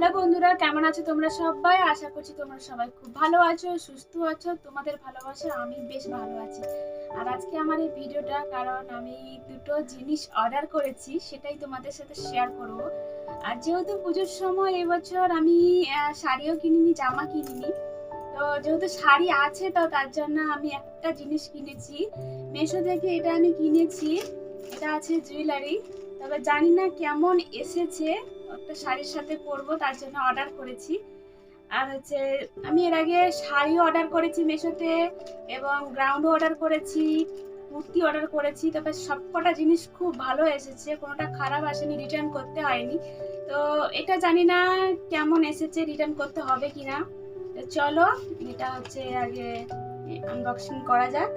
Hello বন্ধুরা, কেমন আছো তোমরা সবাই? আশা করছি তোমরা সবাই খুব ভালো আছো, সুস্থ আছো। তোমাদের ভালোবাসা, আমি বেশ ভালো আছি। আর আজকে আমার এই ভিডিওটা কারণ আমি দুটো জিনিস অর্ডার করেছি, সেটাই তোমাদের সাথে শেয়ার করব। আর যেহেতু পুজোর সময় এবছর আমি শাড়িও কিনিনি, জামা কিনিনি। তো যেহেতু শাড়ি আছে, তো তার জন্য আমি একটা জিনিস কিনেছি। মেশো থেকে এটা আমি কিনেছি, এটা আছে জুয়েলারি তবে জানি না কেমন এসেছে। একটা শাড়ির সাথে পরবো, তার জন্য অর্ডার করেছি। আর হচ্ছে, আমি এর আগে শাড়ি অর্ডার করেছি মেশোতে এবং গ্রাউন্ডও অর্ডার করেছি, কুর্তি অর্ডার করেছি। তবে সবকটা জিনিস খুব ভালো এসেছে, কোনোটা খারাপ আসেনি রিটার্ন করতে হয়নি। তো এটা জানি না কেমন এসেছে রিটার্ন করতে হবে কিনা। তো চলো, এটা হচ্ছে আগে আনবক্সিং করা যাক।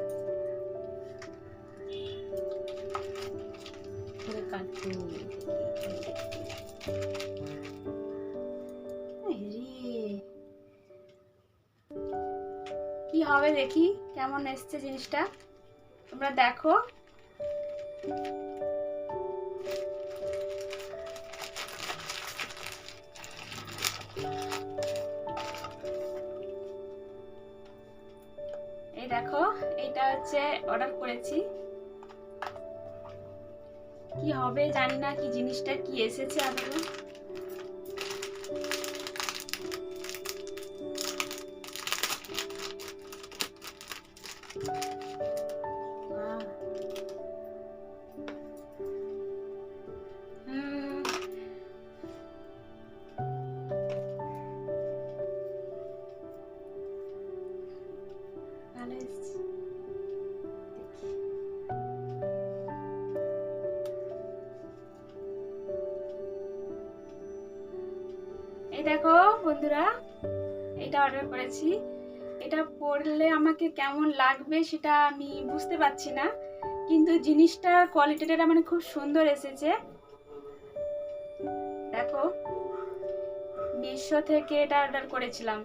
কি হবে দেখি? কেমন এসছে জিনিসটা? তোমরা দেখো। এই দেখো এটা হচ্ছে অর্ডার করেছি। কি হবে জানি না কি জিনিসটা কি এসেছে আদৌ। দেখো বন্ধুরা এটা অর্ডার করেছি। এটা পরলে আমাকে কেমন লাগবে সেটা আমি বুঝতে পারছি না, কিন্তু জিনিসটার কোয়ালিটিটা মানে খুব সুন্দর এসেছে। দেখো মিশো থেকে এটা অর্ডার করেছিলাম।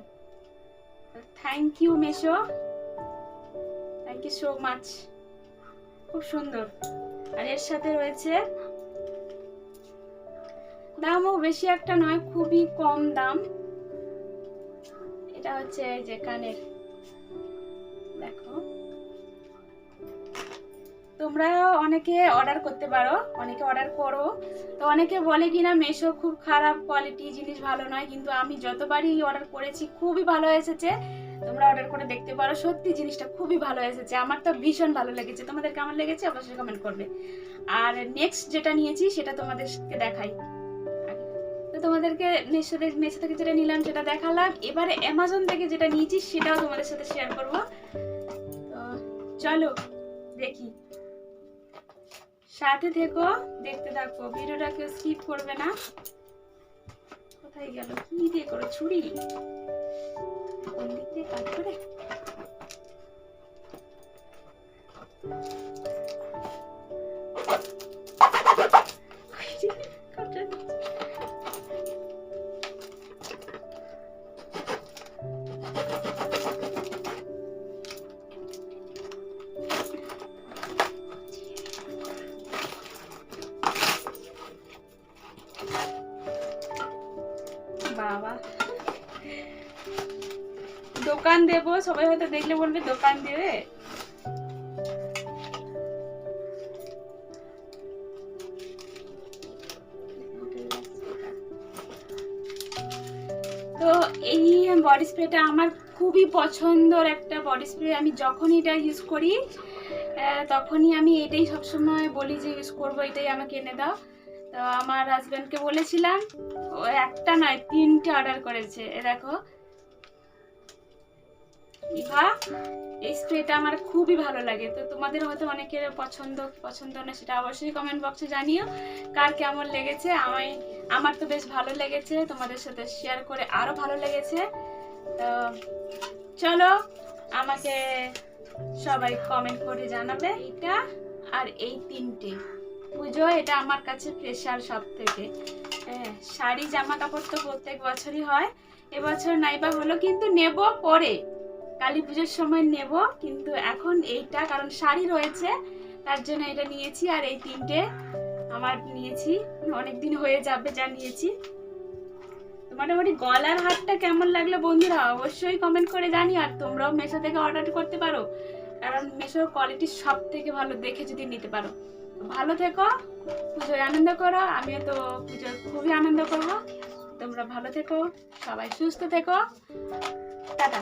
Thank you Meesho thank you so much খুব সুন্দর। আর এর সাথে রয়েছে দামও বেশি একটা নয়, খুবই কম দাম। এটা হচ্ছে যে কানের। দেখো। তোমরা অনেকে অর্ডার করতে পারো, অনেকে অর্ডার করো। তো অনেকে বলে কিনা, মেশো খুব খারাপ কোয়ালিটি জিনিস ভালো নয়, কিন্তু আমি যতবারই অর্ডার করেছি, খুবই ভালো এসেছে। তোমরা অর্ডার করে দেখতে পারো, সত্যি জিনিসটা খুবই ভালো এসেছে। আমার তো ভীষণ ভালো লেগেছে। তোমাদের কেমন লেগেছে, অবশ্যই কমেন্ট করবে। আর নেক্সট যেটা নিয়েছি, সেটা তোমাদেরকে দেখাই। তো তোমাদেরকে মেশো মেশো থেকে যেটা নিলাম, সেটা দেখালাম। এবারে অ্যামাজন থেকে যেটা নিয়েছি, সেটাও তোমাদের সাথে শেয়ার করব। তো চলো, দেখি। সাথে থেকো, দেখতে থাকো। ভিডিওটা কেউ স্কিপ করবে না। কোথায় গেল? কি দিয়ে করো? ছুরি? কোন দিক দিয়ে কাট করে? দোকান দেবো, সবাই হয়তো দেখলে বলবে দোকান দেবে। তো এই বডি স্প্রেটা আমার খুবই পছন্দর একটা বডি স্প্রে আমি যখনই এটা ইউজ করি তখনই আমি এটাই সবসময় বলি যে ইউজ করব, এটাই আমাকে এনে দাও। তো আমার হাজব্যান্ডকে বলেছিলাম, ও একটা নয়, তিনটে অর্ডার করেছে। এ দেখো। ইভা, এই স্প্রেটা আমার খুবই ভালো লাগে। তো তোমাদের হয়তো অনেকের পছন্দ পছন্দ না, সেটা অবশ্যই কমেন্ট বক্সে জানিও। কার কেমন লেগেছে? আমায় আমার তো বেশ ভালো লেগেছে। তোমাদের সাথে শেয়ার করে আরও ভালো লেগেছে। তো চলো, আমাকে সবাই কমেন্ট করে জানাবে এটা আর এই তিনটে। পুজো, এটা আমার কাছে স্পেশাল সব থেকে শাড়ি জামা কাপড় তো প্রত্যেক বছরই হয়। এবছর নাইবা হলো, কিন্তু নেব পরে। কালী পুজোর সময় নেব, কিন্তু এখন এইটা, কারণ শাড়ি রয়েছে, তার জন্য এটা নিয়েছি। আর এই তিনটে আমার নিয়েছি অনেক দিন হয়ে যাবে যা নিয়েছি মোটামুটি গলার হারটা কেমন লাগল বন্ধুরা? অবশ্যই কমেন্ট করে জানি আর তোমরাও মেশো থেকে অর্ডার করতে পারো। কারণ মিশোর কোয়ালিটি সব থেকে ভালো দেখে যদি নিতে পারো। ভালো থেকো, পুজোয় আনন্দ করো, আমিও তো পুজোয় খুবই আনন্দ করব। তোমরা ভালো থেকো, সবাই সুস্থ থেকো। টাটা।